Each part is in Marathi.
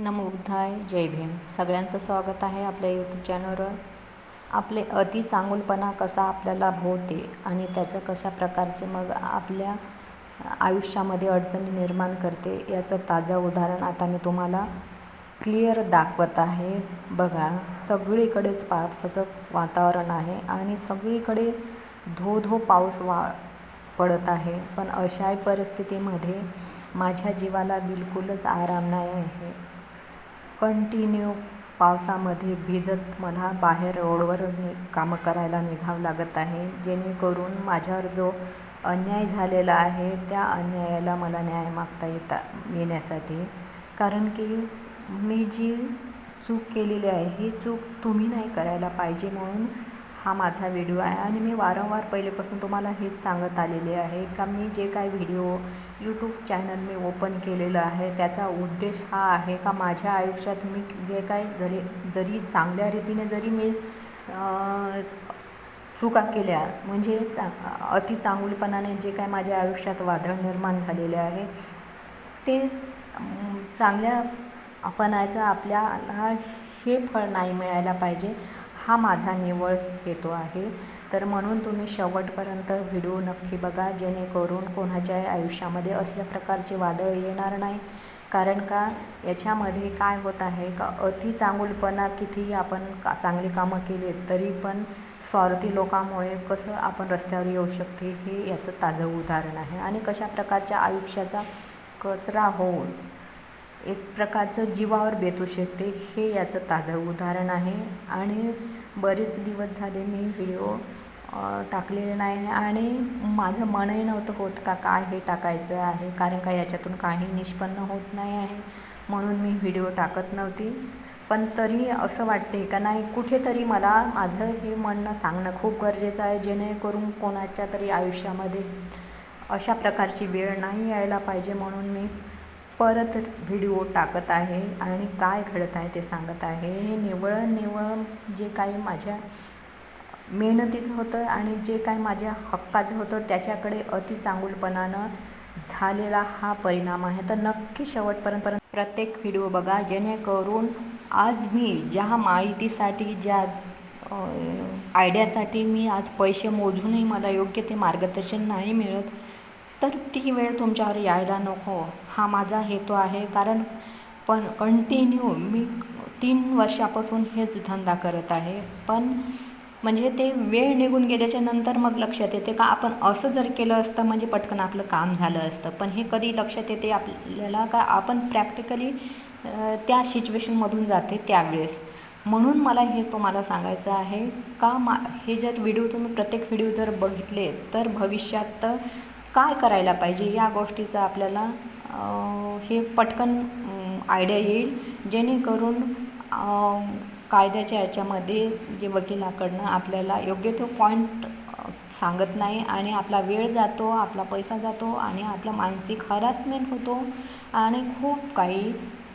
नमो बुद्धाय जय भीम. सगळ्यांचं स्वागत आहे आपल्या यूट्यूब चॅनलवर आपले अति चांगुलपणा कसा आपल्याला भोवते आणि त्याच्या कशा प्रकारचे मग आपल्या आयुष्यामध्ये अडचणी निर्माण करते याचं ताजं उदाहरण आता मी तुम्हाला क्लिअर दाखवत आहे. बघा सगळीकडेच पावसाचं वातावरण आहे आणि सगळीकडे धो धो पाऊस वा पडत आहे. पण अशाही परिस्थितीमध्ये माझ्या जीवाला बिलकुलच आराम नाही आहे. कंटिन्यू पावसामध्ये भिजत मला बाहेर रोडवर नि कामं करायला निघावं लागत आहे. जेणेकरून माझ्यावर जो अन्याय झालेला आहे त्या अन्यायाला मला न्याय मागता येता येण्यासाठी. कारण की मी जी चूक केलेली आहे ही चूक तुम्ही नाही करायला पाहिजे म्हणून हा माझा व्हिडिओ आहे आणि मी वारंवार पहिलेपासून तुम्हाला हेच सांगत आलेले आहे का मी जे काय व्हिडिओ यूट्यूब चॅनल मी ओपन केलेलं आहे त्याचा उद्देश हा आहे का माझ्या आयुष्यात मी जे काय जरी जरी चांगल्या रीतीने जरी मी चुका केल्या म्हणजे चा अति चांगुलपणाने जे काय माझ्या आयुष्यात वादळ निर्माण झालेले आहे ते चांगल्या आपणाचा आपल्याला हे फळ नाही मिळायला पाहिजे हा माझा निवळ हेतू आहे. तर म्हणून तुम्ही शेवटपर्यंत व्हिडिओ नक्की बघा जेणेकरून कोणाच्याही आयुष्यामध्ये असल्या प्रकारचे वादळ येणार नाही. कारण का याच्यामध्ये काय होत आहे का अति चांगुलपणा कितीही आपण का चांगली कामं केली तरी पण स्वार्थी लोकांमुळे कसं आपण रस्त्यावर येऊ शकते हे याचं ताजं उदाहरण आहे. आणि कशा प्रकारच्या आयुष्याचा कचरा होऊन एक प्रकारचं जीवावर बेतू शकते हे याचं ताजं उदाहरण आहे. आणि बरेच दिवस झाले मी व्हिडिओ टाकलेले नाही आणि माझं मनही नव्हतं होत का काय हे टाकायचं आहे. कारण का याच्यातून काही निष्पन्न होत नाही आहे. म्हणून मी व्हिडिओ टाकत नव्हती. पण तरी असं वाटते का नाही कुठेतरी मला माझं हे म्हणणं सांगणं खूप गरजेचं आहे. जेणेकरून कोणाच्या तरी आयुष्यामध्ये अशा प्रकारची वेळ नाही यायला पाहिजे म्हणून मी परत व्हिडिओ टाकत आहे आणि काय घडत आहे ते सांगत आहे. हे निवळ निवळ जे काही माझ्या मेहनतीचं होतं आणि जे काय माझ्या हक्काचं होतं त्याच्याकडे अति चांगुलपणानं झालेला हा परिणाम आहे. तर नक्की शेवटपर्यंत प्रत्येक व्हिडिओ बघा जेणेकरून आज मी ज्या माहितीसाठी ज्या आयडियासाठी मी आज पैसे मोजूनही मला योग्य ते मार्गदर्शन नाही मिळत तर ती वेळ तुमच्यावर यायला नको. हा माझा हेतू आहे. कारण पण कंटिन्यू मी तीन वर्षापासून हेच धंदा करत आहे. पण म्हणजे ते वेळ निघून गेल्याच्यानंतर मग लक्षात येते का आपण असं जर केलं असतं म्हणजे पटकन आपलं काम झालं असतं. पण हे कधी लक्षात येते आपल्याला का आपण प्रॅक्टिकली त्या सिच्युएशनमधून जाते त्यावेळेस. म्हणून मला हे तुम्हाला सांगायचं आहे का मा हे जर व्हिडिओ तुम्ही प्रत्येक व्हिडिओ जर बघितले तर भविष्यात काय करायला पाहिजे या गोष्टीचं आपल्याला हे पटकन आयडिया येईल. जेणेकरून कायद्याच्या याच्यामध्ये जे वकिलाकडनं आपल्याला योग्य तो पॉईंट सांगत नाही आणि आपला वेळ जातो आपला पैसा जातो आणि आपला मानसिक हरासमेंट होतो आणि खूप काही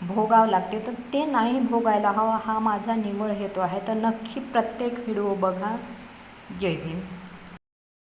भोगावं लागते. तर ते नाही भोगायला हवा हा माझा निवळ हेतू आहे. तर नक्की प्रत्येक व्हिडिओ बघा. जय भीम.